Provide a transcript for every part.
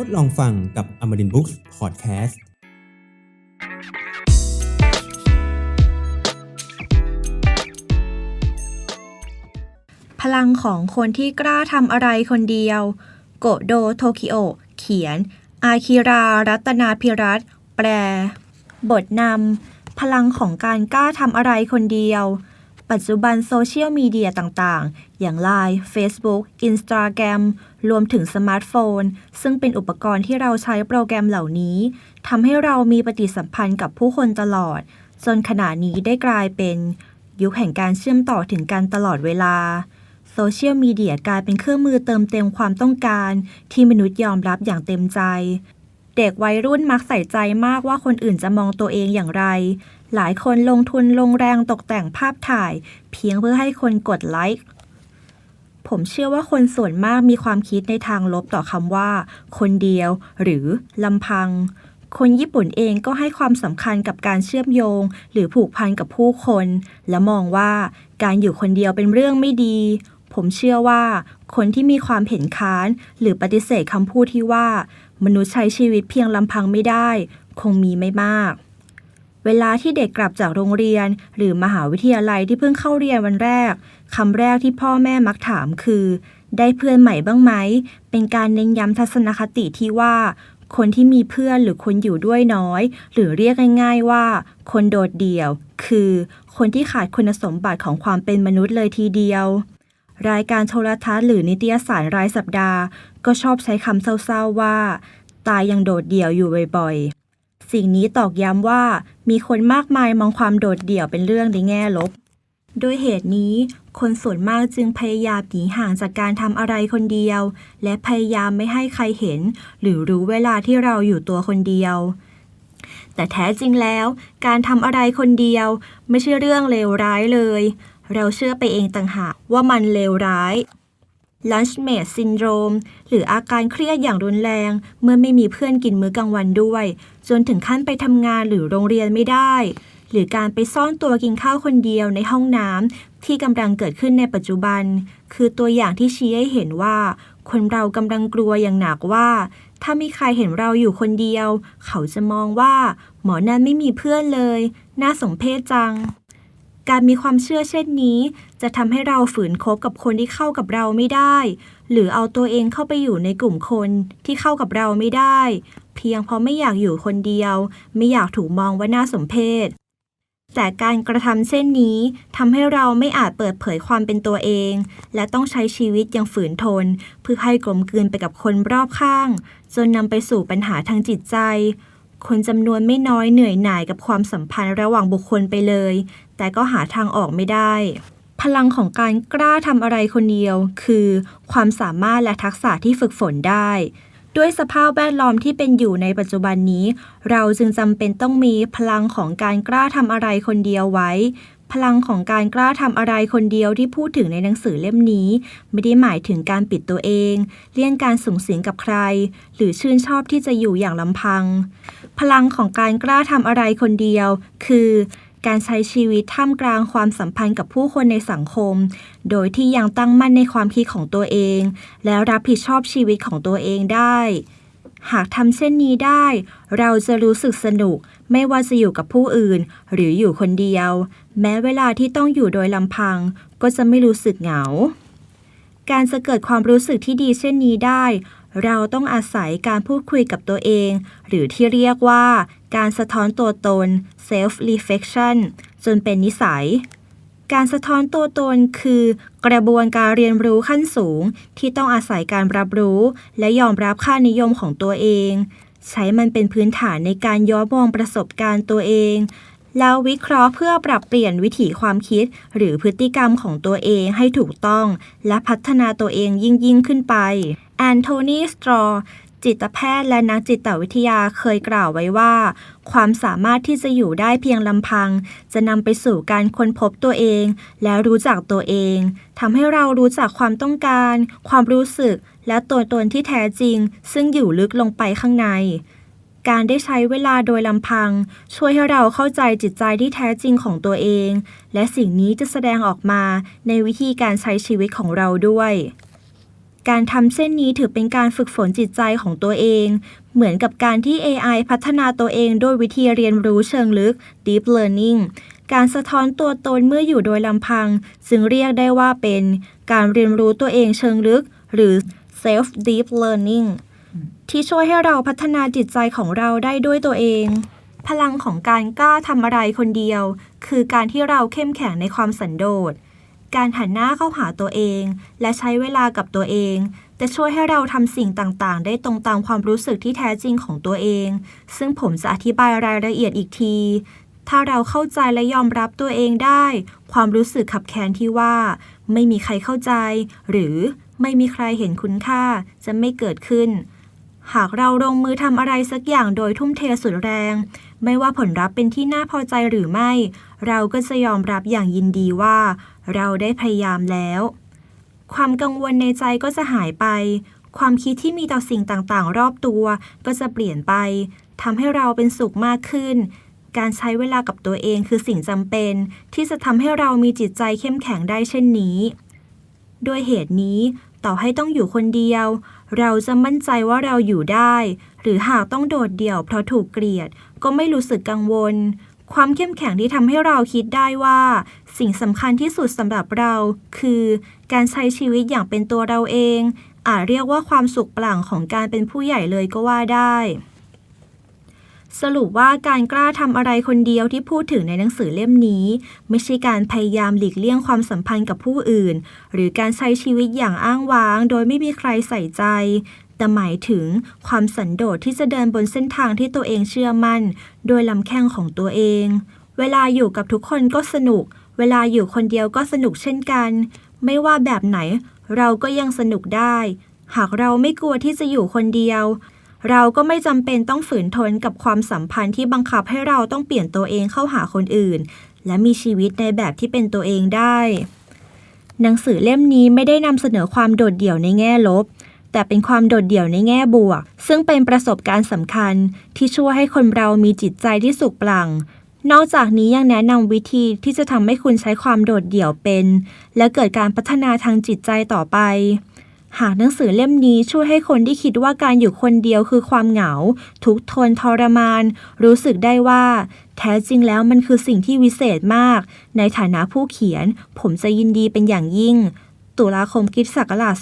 ทดลองฟังกับ Amarin Books Podcast พลังของคนที่กล้าทำอะไรคนเดียว โกโดโทคิโอ เขียน อาคิรา รัตนาพิรัตแปล บทนำ พลังของการกล้าทำอะไรคนเดียว ปัจจุบันโซเชียลมีเดียต่างๆ อย่าง Line Facebook Instagram รวมถึงสมาร์ทโฟน ซึ่งเป็นอุปกรณ์ที่เราใช้โปรแกรมเหล่านี้ทำให้เรามีปฏิสัมพันธ์กับผู้คนตลอด จนขณะนี้ได้กลายเป็น ยุคแห่งการเชื่อมต่อถึงกันตลอดเวลาโซเชียลมีเดียกลายเป็นเครื่องมือเติมเต็มความต้องการ ที่มนุษย์ยอมรับอย่างเต็มใจ เด็กวัยรุ่นมักใส่ใจมากว่าคนอื่นจะมองตัวเองอย่างไร หลายคนลงทุนลงแรงตกแต่งภาพถ่าย เพียงเพื่อให้คนกดไลค์ ผมเชื่อว่าคนส่วนมากมีความคิดในทางลบต่อคำว่า คนเดียว หรือลำพัง คนญี่ปุ่นเองก็ให้ความสำคัญกับการเชื่อมโยง หรือผูกพันกับผู้คน และมองว่าการอยู่คนเดียวเป็นเรื่องไม่ดี ผมเชื่อว่า คนที่มีความเห็นค้าน หรือปฏิเสธคำพูดที่ว่า มนุษย์ใช้ชีวิตเพียงลำพังไม่ได้ คงมีไม่มาก เวลาที่เด็กกลับจากโรงเรียน หรือมหาวิทยาลัยที่เพิ่งเข้าเรียนวันแรกคำแรกที่พ่อแม่มักถามคือ ได้เพื่อนใหม่บ้างไหม เป็นการเน้นย้ำทัศนคติที่ว่า คนที่มีเพื่อนหรือคนอยู่ด้วยน้อย หรือเรียกง่ายๆว่า คนโดดเดี่ยว คือ คนที่ขาดคุณสมบัติของความเป็นมนุษย์เลยทีเดียว รายการโทรทัศน์หรือนิตยสารรายสัปดาห์ ก็ชอบใช้คำเศร้าๆว่า ตายยังโดดเดี่ยวอยู่บ่อยๆ สิ่งนี้ตอกย้ำว่ามีคนมากมายมองความโดดเดี่ยวเป็นเรื่องในแง่ลบ โดยเหตุนี้ คนส่วนมากจึงพยายามหนีห่างจากการทำอะไรคนเดียว และพยายามไม่ให้ใครเห็น หรือรู้เวลาที่เราอยู่ตัวคนเดียว แต่แท้จริงแล้ว การทำอะไรคนเดียว ไม่ใช่เรื่องเลวร้ายเลย เราเชื่อไปเองต่างหากว่ามันเลวร้าย Lunchmate Syndrome หรืออาการเครียดอย่างรุนแรง เมื่อไม่มีเพื่อนกินมื้อกลางวันด้วย จนถึงขั้นไปทำงานหรือโรงเรียนไม่ได้ หรือการไปซ่อนตัวกินข้าวคนเดียวในห้องน้ำที่กำลังเกิดขึ้นในปัจจุบัน คือตัวอย่างที่ชี้ให้เห็นว่า คนเรากำลังกลัวอย่างหนักว่า ถ้ามีใครเห็นเราอยู่คนเดียว เขาจะมองว่า หมอนั้นไม่มีเพื่อนเลย น่าสมเพชจัง การมีความเชื่อเช่นนี้ จะทำให้เราฝืนคบกับคนที่เข้ากับเราไม่ได้ หรือเอาตัวเองเข้าไปอยู่ในกลุ่มคนที่เข้ากับเราไม่ได้ เพียงเพราะไม่อยากอยู่คนเดียว ไม่อยากถูกมองว่าน่าสมเพชแต่การกระทำเช่นนี้ทำให้เราไม่อาจเปิดเผยความเป็นตัวเอง และต้องใช้ชีวิตอย่างฝืนทน เพื่อให้กลมกลืนไปกับคนรอบข้าง จนนำไปสู่ปัญหาทางจิตใจ คนจำนวนไม่น้อยเหนื่อยหน่ายกับความสัมพันธ์ระหว่างบุคคลไปเลย แต่ก็หาทางออกไม่ได้ พลังของการกล้าทำอะไรคนเดียว คือ ความสามารถและทักษะที่ฝึกฝนได้ ด้วยสภาพแวดล้อมที่เป็นอยู่ในปัจจุบันนี้ เราจึงจำเป็นต้องมีพลังของการกล้าทำอะไรคนเดียวไว้ พลังของการกล้าทำอะไรคนเดียวที่พูดถึงในหนังสือเล่มนี้ ไม่ได้หมายถึงการปิดตัวเอง เลี่ยงการสูงสิงกับใคร หรือชื่นชอบที่จะอยู่อย่างลำพัง พลังของการกล้าทำอะไรคนเดียว คือการใช้ชีวิตท่ามกลางความสัมพันธ์กับผู้คนในสังคม โดยที่ยังตั้งมั่นในความคิดของตัวเอง แล้วรับผิดชอบชีวิตของตัวเองได้ หากทำเช่นนี้ได้ เราจะรู้สึกสนุก ไม่ว่าจะอยู่กับผู้อื่น หรืออยู่คนเดียว แม้เวลาที่ต้องอยู่โดยลำพัง ก็จะไม่รู้สึกเหงา การจะเกิดความรู้สึกที่ดีเช่นนี้ได้ เราต้องอาศัยการพูดคุยกับตัวเอง หรือที่เรียกว่า การสะท้อนตัวตน self reflection จนเป็นนิสัย การสะท้อนตัวตนคือกระบวนการเรียนรู้ขั้นสูง ที่ต้องอาศัยการรับรู้ และยอมรับค่านิยมของตัวเอง ใช้มันเป็นพื้นฐานในการย้อนมองประสบการณ์ตัวเอง แล้ววิเคราะห์เพื่อปรับเปลี่ยนวิถีความคิด หรือพฤติกรรมของตัวเองให้ถูกต้อง และพัฒนาตัวเองยิ่งยิ่งขึ้นไป แอนโทนีสตรอจิตแพทย์และนักจิตวิทยาเคยกล่าวไว้ว่า ความสามารถที่จะอยู่ได้เพียงลำพัง จะนำไปสู่การค้นพบตัวเอง และรู้จักตัวเองทำให้เรารู้จักความต้องการ ความรู้สึก และตัวตนที่แท้จริง ซึ่งอยู่ลึกลงไปข้างใน การได้ใช้เวลาโดยลำพัง ช่วยให้เราเข้าใจจิตใจที่แท้จริงของตัวเอง และสิ่งนี้จะแสดงออกมาในวิธีการใช้ชีวิตของเราด้วย การทำเช่นนี้ถือเป็นการฝึกฝนจิตใจของตัวเอง เหมือนกับการที่ AI พัฒนาตัวเองด้วยวิธีเรียนรู้เชิงลึก Deep Learning การสะท้อนตัวตนเมื่ออยู่โดยลำพัง จึงเรียกได้ว่าเป็น การเรียนรู้ตัวเองเชิงลึก หรือ Self Deep Learning ที่ช่วยให้เราพัฒนาจิตใจของเราได้ด้วยตัวเอง พลังของการกล้าทำอะไรคนเดียว คือการที่เราเข้มแข็งในความสันโดษ การหันหน้าเข้าหาตัวเอง และใช้เวลากับตัวเอง จะช่วยให้เราทำสิ่งต่างๆ ได้ตรงตามความรู้สึกที่แท้จริงของตัวเอง ซึ่งผมจะอธิบายรายละเอียดอีกที ถ้าเราเข้าใจและยอมรับตัวเองได้ ความรู้สึกขับแค้นที่ว่า ไม่มีใครเข้าใจ หรือไม่มีใครเห็นคุณค่าจะไม่เกิดขึ้น หากเราลงมือทำอะไรสักอย่างโดยทุ่มเทสุดแรง ไม่ว่าผลลัพธ์เป็นที่น่าพอใจหรือไม่ เราก็จะยอมรับอย่างยินดีว่า เราได้พยายามแล้ว ความกังวลในใจก็จะหายไป ความคิดที่มีต่อสิ่งต่างๆ รอบตัว ก็จะเปลี่ยนไปทำให้เราเป็นสุขมากขึ้น การใช้เวลากับตัวเองคือสิ่งจำเป็น ที่จะทำให้เรามีจิตใจเข้มแข็งได้เช่นนี้ ด้วยเหตุนี้ ต่อให้ต้องอยู่คนเดียว เราจะมั่นใจว่าเราอยู่ได้ หรือหากต้องโดดเดี่ยวเพราะถูกเกลียด ก็ไม่รู้สึกกังวล ความเข้มแข็งที่ทำให้เราคิดได้ว่า สิ่งสำคัญที่สุดสำหรับเรา คือการใช้ชีวิตอย่างเป็นตัวเราเอง อาจเรียกว่าความสุขปลั่งของการเป็นผู้ใหญ่เลยก็ว่าได้ สรุปว่าการกล้าทำอะไรคนเดียวที่พูดถึงในหนังสือเล่มนี้ ไม่ใช่การพยายามหลีกเลี่ยงความสัมพันธ์กับผู้อื่น หรือการใช้ชีวิตอย่างอ้างว้าง โดยไม่มีใครใส่ใจ แต่หมายถึงความสันโดษที่จะเดินบนเส้นทางที่ตัวเองเชื่อมั่น โดยลำแข้งของตัวเอง เวลาอยู่กับทุกคนก็สนุก เวลาอยู่คนเดียวก็สนุกเช่นกัน ไม่ว่าแบบไหน เราก็ยังสนุกได้ หากเราไม่กลัวที่จะอยู่คนเดียว เราก็ไม่จำเป็นต้องฝืนทนกับความสัมพันธ์ที่บังคับให้เราต้องเปลี่ยนตัวเองเข้าหาคนอื่น และมีชีวิตในแบบที่เป็นตัวเองได้ หนังสือเล่มนี้ไม่ได้นำเสนอความโดดเดี่ยวในแง่ลบ แต่เป็นความโดดเดี่ยวในแง่บวก ซึ่งเป็นประสบการณ์สำคัญ ที่ช่วยให้คนเรามีจิตใจที่สุขปลั่งนอกจากนี้ยังแนะนำวิธีที่จะทำให้คุณใช้ความโดดเดี่ยวเป็น และเกิดการพัฒนาทางจิตใจต่อไป หากหนังสือเล่มนี้ช่วยให้คนที่คิดว่าการอยู่คนเดียวคือความเหงา ทุกทนทรมาน รู้สึกได้ว่า แท้จริงแล้วมันคือสิ่งที่วิเศษมาก ในฐานะผู้เขียน ผมจะยินดีเป็นอย่างยิ่ง ตุลาคมคริสต์ศักราช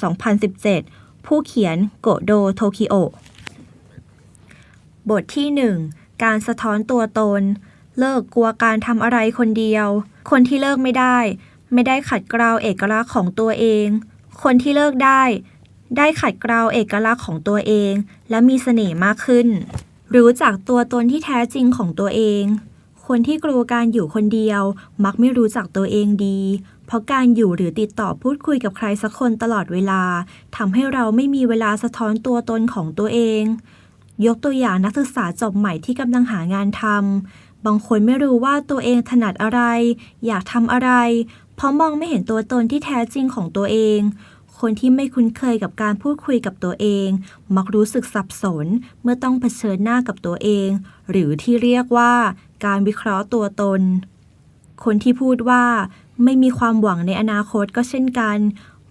2017 ผู้เขียนโกโดโทคิโอบทที่ 1 การสะท้อนตัวตน เลิกกลัวการทำอะไรคนเดียว คนที่เลิกไม่ได้ ไม่ได้ขัดเกลาเอกลักษณ์ของตัวเอง คนที่เลิกได้ ได้ขัดเกลาเอกลักษณ์ของตัวเอง และมีเสน่ห์มากขึ้น รู้จักตัวตนที่แท้จริงของตัวเอง คนที่กลัวการอยู่คนเดียว มักไม่รู้จักตัวเองดี เพราะการอยู่หรือติดต่อพูดคุยกับใครสักคนตลอดเวลาทำให้เราไม่มีเวลาสะท้อนตัวตนของตัวเอง ยกตัวอย่างนักศึกษาจบใหม่ที่กำลังหางานทำบางคนไม่รู้ว่าตัวเองถนัดอะไร อยากทำอะไร เพราะมองไม่เห็นตัวตนที่แท้จริงของตัวเอง คนที่ไม่คุ้นเคยกับการพูดคุยกับตัวเอง มักรู้สึกสับสนเมื่อต้องเผชิญหน้ากับตัวเอง หรือที่เรียกว่า การวิเคราะห์ตัวตน คนที่พูดว่าไม่มีความหวังในอนาคตก็เช่นกัน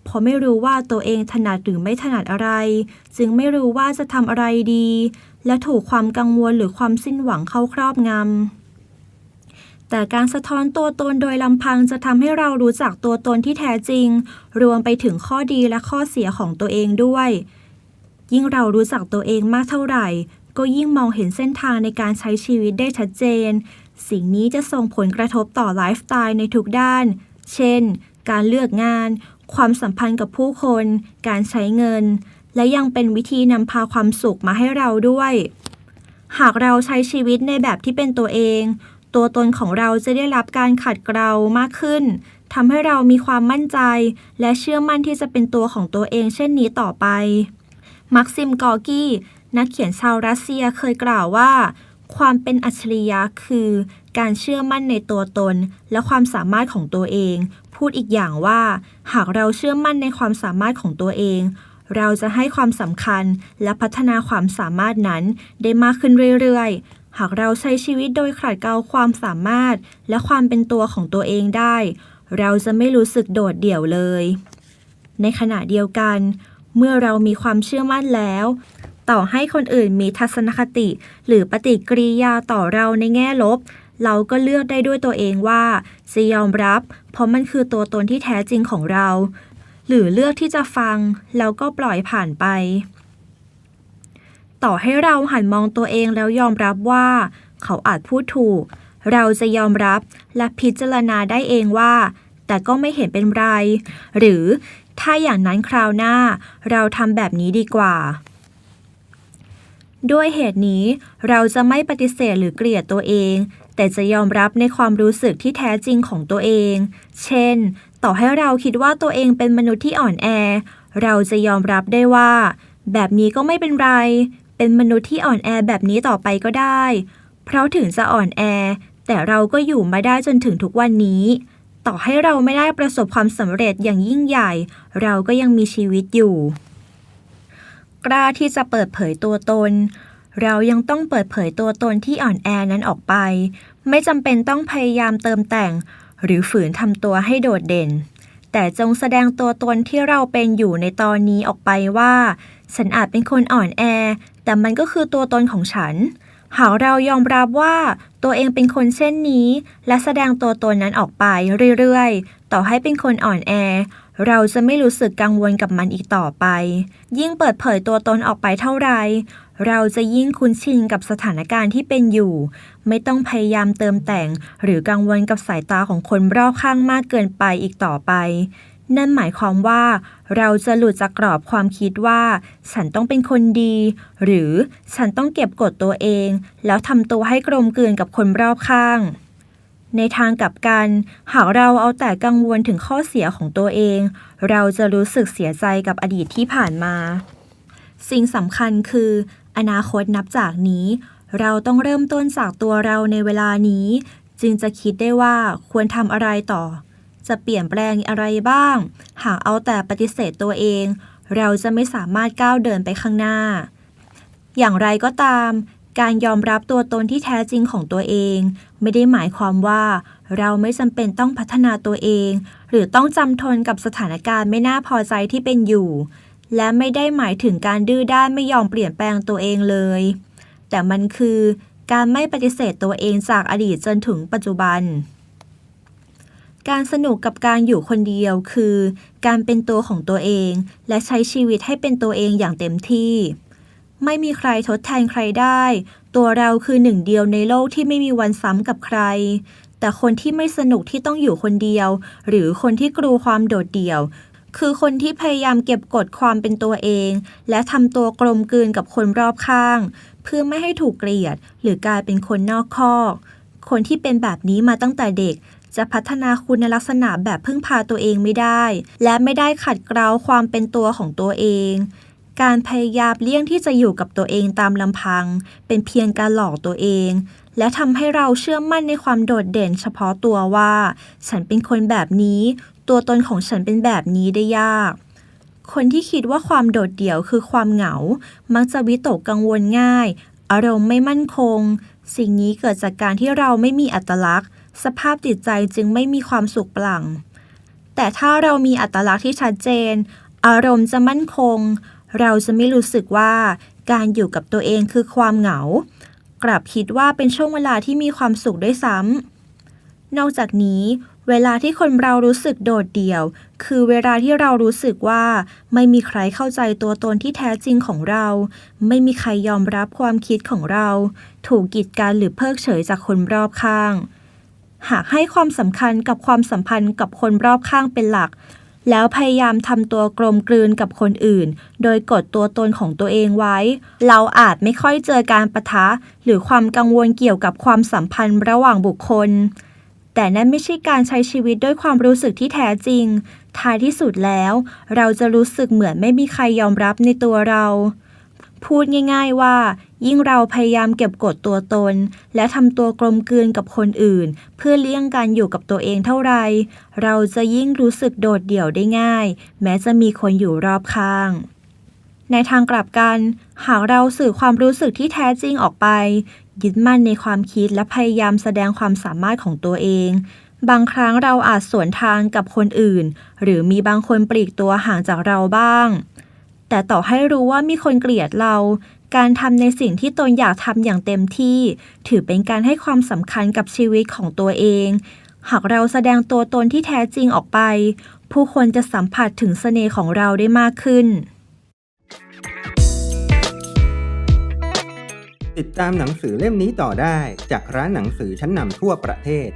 เพราะไม่รู้ว่าตัวเองถนัดหรือไม่ถนัดอะไร จึงไม่รู้ว่าจะทำอะไรดี และถูกความกังวลหรือความสิ้นหวังเข้าครอบงำ แต่การสะท้อนตัวตนโดยลำพังจะทำให้เรารู้จักตัวตนที่แท้จริง รวมไปถึงข้อดีและข้อเสียของตัวเองด้วย ยิ่งเรารู้จักตัวเองมากเท่าไหร่ ก็ยิ่งมองเห็นเส้นทางในการใช้ชีวิตได้ชัดเจน สิ่งนี้จะส่งผลกระทบต่อไลฟ์สไตล์ในทุกด้าน เช่น การเลือกงาน ความสัมพันธ์กับผู้คน การใช้เงิน และยังเป็นวิธีนำพาความสุขมาให้เราด้วย หากเราใช้ชีวิตในแบบที่เป็นตัวเอง ตัวตนของเราจะได้รับการขัดเกลามากขึ้นทำให้เรามีความมั่นใจ และเชื่อมั่นที่จะเป็นตัวของตัวเองเช่นนี้ต่อไป มักซิมกอร์กี้ นักเขียนชาวรัสเซียเคยกล่าวว่า ความเป็นอัจฉริยะคือ การเชื่อมั่นในตัวตน และความสามารถของตัวเอง พูดอีกอย่างว่า หากเราเชื่อมั่นในความสามารถของตัวเอง เราจะให้ความสำคัญและพัฒนาความสามารถนั้นได้มากขึ้นเรื่อยๆ หากเราใช้ชีวิตโดยขัดเกลาความสามารถ และความเป็นตัวของตัวเองได้ เราจะไม่รู้สึกโดดเดี่ยวเลย ในขณะเดียวกัน เมื่อเรามีความเชื่อมั่นแล้ว ต่อให้คนอื่นมีทัศนคติ หรือปฏิกิริยาต่อเราในแง่ลบ เราก็เลือกได้ด้วยตัวเองว่าจะยอมรับ เพราะมันคือตัวตนที่แท้จริงของเรา หรือเลือกที่จะฟังแล้วก็ปล่อยผ่านไป ต่อให้เราหันมองตัวเองแล้วยอมรับว่า เขาอาจพูดถูก เราจะยอมรับและพิจารณาได้เองว่า แต่ก็ไม่เห็นเป็นไร หรือถ้าอย่างนั้นคราวหน้า เราทำแบบนี้ดีกว่า ด้วยเหตุนี้เราจะไม่ปฏิเสธหรือเกลียดตัวเอง แต่จะยอมรับในความรู้สึกที่แท้จริงของตัวเอง เช่น ต่อให้เราคิดว่าตัวเองเป็นมนุษย์ที่อ่อนแอ เราจะยอมรับได้ว่า แบบนี้ก็ไม่เป็นไร เป็นมนุษย์ที่อ่อนแอแบบนี้ต่อไปก็ได้ เพราะถึงจะอ่อนแอ แต่เราก็อยู่มาได้จนถึงทุกวันนี้ ต่อให้เราไม่ได้ประสบความสำเร็จอย่างยิ่งใหญ่ เราก็ยังมีชีวิตอยู่ กล้าที่จะเปิดเผยตัวตน เรายังต้องเปิดเผยตัวตนที่อ่อนแอนั้นออกไป ไม่จำเป็นต้องพยายามเติมแต่ง หรือฝืนทำตัวให้โดดเด่น แต่จงแสดงตัวตนที่เราเป็นอยู่ในตอนนี้ออกไปว่า ฉันอาจเป็นคนอ่อนแอ แต่มันก็คือตัวตนของฉัน หากเรายอมรับว่าตัวเองเป็นคนเช่นนี้ และแสดงตัวตนนั้นออกไปเรื่อยๆ ต่อให้เป็นคนอ่อนแอ เราจะไม่รู้สึกกังวลกับมันอีกต่อไป ยิ่งเปิดเผยตัวตนออกไปเท่าไหร เราจะยิ่งคุ้นชินกับสถานการณ์ที่เป็นอยู่ ไม่ต้องพยายามเติมแต่ง หรือกังวลกับสายตาของคนรอบข้างมากเกินไปอีกต่อไป นั่นหมายความว่า เราจะหลุดจากกรอบความคิดว่า ฉันต้องเป็นคนดี หรือฉันต้องเก็บกดตัวเอง แล้วทำตัวให้กลมกลืนกับคนรอบข้างในทางกลับกัน หากเราเอาแต่กังวลถึงข้อเสียของตัวเอง เราจะรู้สึกเสียใจกับอดีตที่ผ่านมา สิ่งสำคัญคือ อนาคตนับจากนี้ เราต้องเริ่มต้นจากตัวเราในเวลานี้ จึงจะคิดได้ว่าควรทำอะไรต่อ จะเปลี่ยนแปลงอะไรบ้าง หากเอาแต่ปฏิเสธตัวเอง เราจะไม่สามารถก้าวเดินไปข้างหน้า อย่างไรก็ตาม การยอมรับตัวตนที่แท้จริงของตัวเอง ไม่ได้หมายความว่า เราไม่จำเป็นต้องพัฒนาตัวเอง หรือต้องจำทนกับสถานการณ์ไม่น่าพอใจที่เป็นอยู่ และไม่ได้หมายถึงการดื้อด้านไม่ยอมเปลี่ยนแปลงตัวเองเลย แต่มันคือการไม่ปฏิเสธตัวเองจากอดีตจนถึงปัจจุบัน การสนุกกับการอยู่คนเดียวคือ การเป็นตัวของตัวเอง และใช้ชีวิตให้เป็นตัวเองอย่างเต็มที่ ไม่มีใครทดแทนใครได้ ตัวเราคือหนึ่งเดียวในโลกที่ไม่มีวันซ้ำกับใคร แต่คนที่ไม่สนุกที่ต้องอยู่คนเดียว หรือคนที่กลัวความโดดเดี่ยว คือคนที่พยายามเก็บกดความเป็นตัวเอง และทำตัวกลมกลืนกับคนรอบข้าง เพื่อไม่ให้ถูกเกลียด หรือกลายเป็นคนนอกคอก คนที่เป็นแบบนี้มาตั้งแต่เด็ก จะพัฒนาคุณลักษณะแบบพึ่งพาตัวเองไม่ได้ และไม่ได้ขัดเกลาความเป็นตัวของตัวเอง การพยายามเลี่ยงที่จะอยู่กับตัวเองตามลำพัง เป็นเพียงการหลอกตัวเอง และทำให้เราเชื่อมั่นในความโดดเด่นเฉพาะตัวว่า ฉันเป็นคนแบบนี้ ตัวตนของฉันเป็นแบบนี้ได้ยาก คนที่คิดว่าความโดดเดี่ยวคือความเหงา มักจะวิตกกังวลง่าย อารมณ์ไม่มั่นคง สิ่งนี้เกิดจากการที่เราไม่มีอัตลักษณ์ สภาพจิตใจจึงไม่มีความสุขปลั่งแต่ถ้าเรามีอัตลักษณ์ที่ชัดเจน อารมณ์จะมั่นคง เราจะไม่รู้สึกว่าการอยู่กับตัวเองคือความเหงา กลับคิดว่าเป็นช่วงเวลาที่มีความสุขด้วยซ้ำนอกจากนี้ เวลาที่คนเรารู้สึกโดดเดี่ยว คือเวลาที่เรารู้สึกว่า ไม่มีใครเข้าใจตัวตนที่แท้จริงของเรา ไม่มีใครยอมรับความคิดของเรา ถูกกีดกันหรือเพิกเฉยจากคนรอบข้าง หากให้ความสำคัญกับความสัมพันธ์กับคนรอบข้างเป็นหลัก แล้วพยายามทำตัวกลมกลืนกับคนอื่น โดยกดตัวตนของตัวเองไว้ เราอาจไม่ค่อยเจอการประทะ หรือความกังวลเกี่ยวกับความสัมพันธ์ระหว่างบุคคล แต่นั่นไม่ใช่การใช้ชีวิตด้วยความรู้สึกที่แท้จริง ท้ายที่สุดแล้ว เราจะรู้สึกเหมือนไม่มีใครยอมรับในตัวเรา พูดง่าย ๆว่า ยิ่งเราพยายามเก็บกดตัวตน และทำตัวกลมกลืนกับคนอื่น เพื่อเลี่ยงการอยู่กับตัวเองเท่าไร เราจะยิ่งรู้สึกโดดเดี่ยวได้ง่าย แม้จะมีคนอยู่รอบข้างในทางกลับกัน หากเราสื่อความรู้สึกที่แท้จริงออกไป ยึดมั่นในความคิดและพยายามแสดงความสามารถของตัวเอง บางครั้งเราอาจสวนทางกับคนอื่น หรือมีบางคนปลีกตัวห่างจากเราบ้าง แต่ต่อให้รู้ว่ามีคนเกลียดเรา การทำในสิ่งที่ตนอยากทำอย่างเต็มที่ ถือเป็นการให้ความสำคัญกับชีวิตของตัวเอง หากเราแสดงตัวตนที่แท้จริงออกไป ผู้คนจะสัมผัสถึงเสน่ห์ของเราได้มากขึ้น ติดตามหนังสือเล่มนี้ต่อได้จากร้านหนังสือชั้นนำทั่วประเทศ